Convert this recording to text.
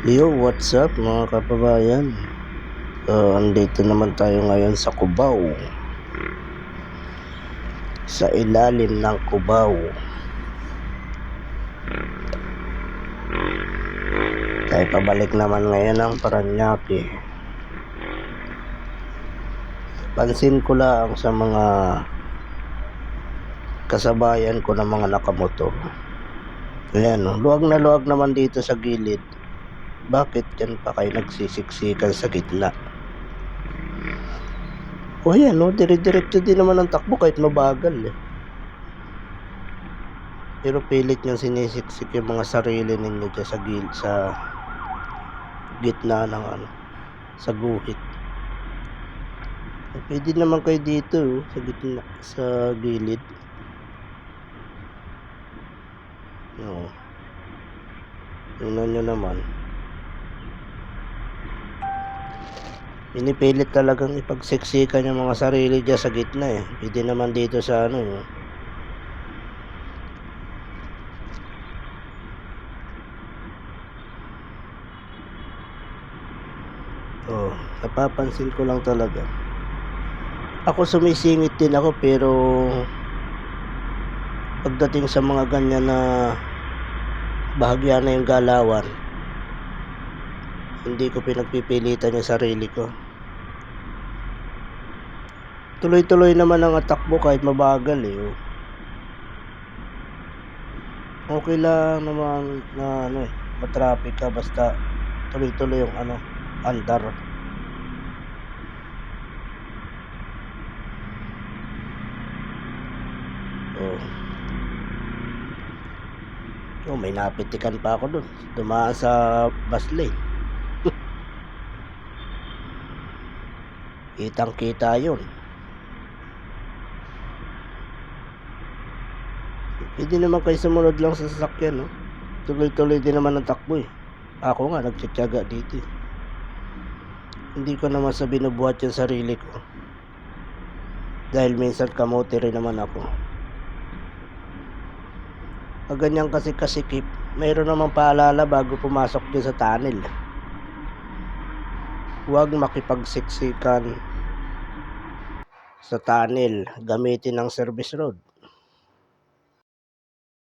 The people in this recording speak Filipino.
Yo, what's up mga kababayan? So, andito naman tayo ngayon sa Cubao. Sa ilalim ng Cubao. Tayo pabalik naman ngayon ng Paranaque. Pansin ko lang sa mga kasabayan ko ng mga nakamotor. Ayan, oh, luwag na luwag naman dito sa gilid bakit yan pa kayo nagsisiksikan sa gitna? O yan, no? dire-diretso din naman ang takbo kahit mabagal eh. Pero pilit niyang sinisiksik yung mga sarili ninyo dyan sa gil sa gitna ng ano, sa guhit. Pwede naman kayo dito oh, sa gitna, sa gilid. No. Tingnan nyo naman. Pinipilit talagang ipagsiksikan yung mga sarili dyan sa gitna eh. Pwede naman dito sa ano eh. Oh, napapansin ko lang talaga. Ako sumisingit din ako pero pagdating sa mga ganyan na bahagya na yung galawan, hindi ko pinagpipilitan yung sarili ko. Tuloy-tuloy naman ang atakbo kahit mabagal eh. oh. Okay lang naman na ano eh, matraffic ka basta tuloy-tuloy yung ano, andar. Oh. Oh, may napitikan pa ako dun. Dumaan sa bus lane. Kitang kita yun. Hindi naman kayo sumunod lang sa sasakyan, no? Tuloy-tuloy din naman ang takbo, eh. Ako nga, nagtsatsaga dito, eh. Hindi ko naman sa binubuhat yung sarili ko. Dahil minsan kamote rin naman ako. Pag ganyan kasi kasikip, mayroon namang paalala bago pumasok din sa tunnel. Huwag makipagsiksikan sa tunnel. Gamitin ang service road.